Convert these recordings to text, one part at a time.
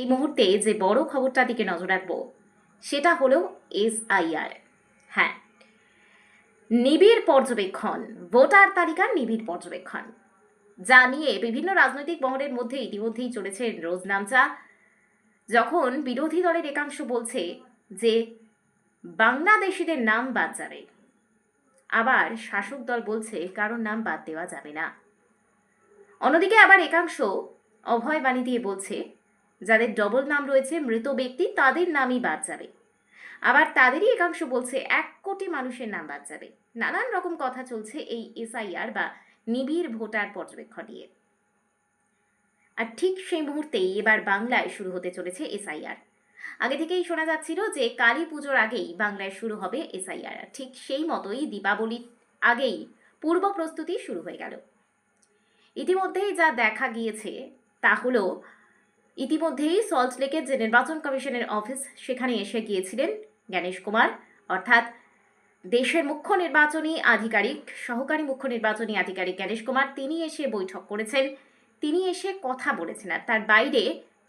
এই মুহূর্তে যে বড় খবরটার দিকে নজর রাখব, সেটা হলো এসআইআর হ্যাঁ নিবিড় পর্যবেক্ষণ, ভোটার তালিকার নিবিড় পর্যবেক্ষণ। যা নিয়ে বিভিন্ন রাজনৈতিক মহলের মধ্যে ইতিমধ্যেই চলেছে রোজ নামচা। যখন বিরোধী দলের একাংশ বলছে যে বাংলাদেশিদের নাম বাদ যাবে, আবার শাসক দল বলছে কারোর নাম বাদ দেওয়া যাবে না। অন্যদিকে আবার একাংশ অভয় বাণী দিয়ে বলছে যাদের ডবল নাম রয়েছে মৃত ব্যক্তি, তাদের নামই বাদ যাবে। আবার তাদেরই একাংশ বলছে এক কোটি মানুষের নাম বাদ যাবে। নানান রকম কথা চলছে এই এসআইআর বা নিবিড় ভোটার পর্যবেক্ষণ নিয়ে। আর ঠিক সেই মুহূর্তেই এবার বাংলায় শুরু হতে চলেছে এসআইআর। আগে থেকেই শোনা যাচ্ছিল যে কালী পুজোর আগেই বাংলায় শুরু হবে এসআইআর। ঠিক সেই মতোই দীপাবলির আগেই পূর্ব প্রস্তুতি শুরু হয়ে গেল। ইতিমধ্যেই যা দেখা গিয়েছে তা হলো ইতিমধ্যেই সল্টলেকের যে নির্বাচন কমিশনের অফিস, সেখানে এসে গিয়েছিলেন জ্ঞানেশ কুমার। অর্থাৎ দেশের মুখ্য নির্বাচনী আধিকারিক, সহকারী মুখ্য নির্বাচনী আধিকারিক জ্ঞানেশ কুমার, তিনি এসে বৈঠক করেছেন। তিনি এসে কথা বলেছেন আর তার বাইরে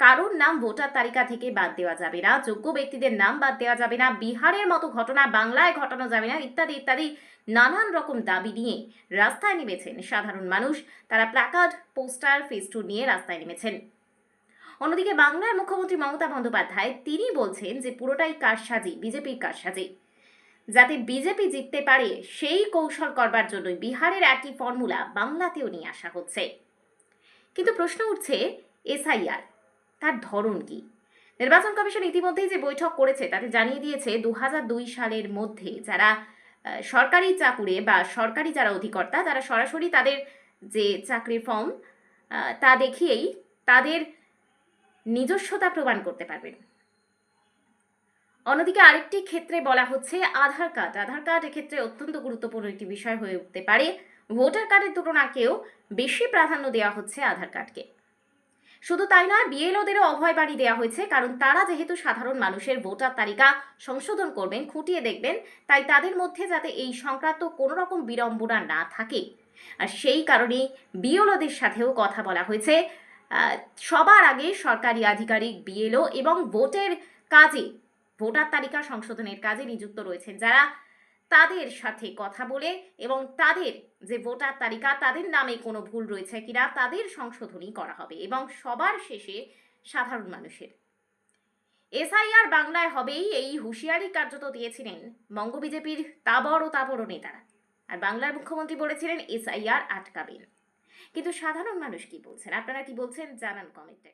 কারোর নাম ভোটার তালিকা থেকে বাদ দেওয়া যাবে না, যোগ্য ব্যক্তিদের নাম বাদ দেওয়া যাবে না, বিহারের মতো ঘটনা, বাংলায় ঘটানো যাবে না, ইত্যাদি ইত্যাদি নানান রকম দাবি নিয়ে রাস্তায় নেমেছেন সাধারণ মানুষ। তারা প্ল্যাকার্ড, পোস্টার ফেস্টুন নিয়ে রাস্তায় নেমেছেন। অন্যদিকে বাংলার মুখ্যমন্ত্রী মমতা বন্দ্যোপাধ্যায় তিনি বলছেন যে পুরোটাই কারসাজি, বিজেপির কারসাজি। যাতে বিজেপি জিততে পারে, সেই কৌশল করবার জন্যই বিহারের একই ফর্মুলা বাংলাতেও নিয়ে আসা হচ্ছে। কিন্তু প্রশ্ন উঠছে, এসআইআর, তার ধরন কি? নির্বাচন কমিশন ইতিমধ্যেই যে বৈঠক করেছে, তাতে জানিয়ে দিয়েছে দু সালের মধ্যে যারা সরকারি চাকুরে বা সরকারি যারা অধিকর্তা, তারা সরাসরি তাদের যে চাকরির ফর্ম তা দেখিয়েই তাদের নিজস্বতা প্রমাণ করতে পারবেন। অন্যদিকে আরেকটি ক্ষেত্রে বলা হচ্ছে আধার কার্ড। আধার কার্ড এক্ষেত্রে অত্যন্ত গুরুত্বপূর্ণ একটি বিষয় হয়ে উঠতে পারে। ভোটার কার্ডের তুলনাকেও বেশি প্রাধান্য দেওয়া হচ্ছে আধার কার্ডকে। শুধু তাই নয়, বিএলওদেরও অভয় বাড়ি দেওয়া হয়েছে, কারণ তারা যেহেতু সাধারণ মানুষের ভোটার তালিকা সংশোধন করবেন, খুঁটিয়ে দেখবেন, তাই তাদের মধ্যে যাতে এই সংক্রান্ত কোনো রকম বিড়ম্বনা না থাকে। আর সেই কারণেই বিএলওদের সাথেও কথা বলা হয়েছে। সবার আগে সরকারি আধিকারিক বিএলও এবং ভোটের কাজে, ভোটার তালিকা সংশোধনের কাজে নিযুক্ত রয়েছেন যারা তাদের সাথে কথা বলে এবং তাদের যে ভোটার তালিকা, তাদের নামে কোনো ভুল রয়েছে কিনা, তাদের সংশোধনী করা হবে এবং সবার শেষে সাধারণ মানুষের। এসআইআর বাংলায় হবেই এই হুঁশিয়ারি কার্যত দিয়েছিলেন বঙ্গ বিজেপির তাবর ও তাবর নেতারা। আর বাংলার মুখ্যমন্ত্রী বলেছিলেন, এসআইআর আটকাবেন। কিন্তু সাধারণ মানুষ কি বলছেন? আপনারা কি বলছেন? জানান কমেন্টে।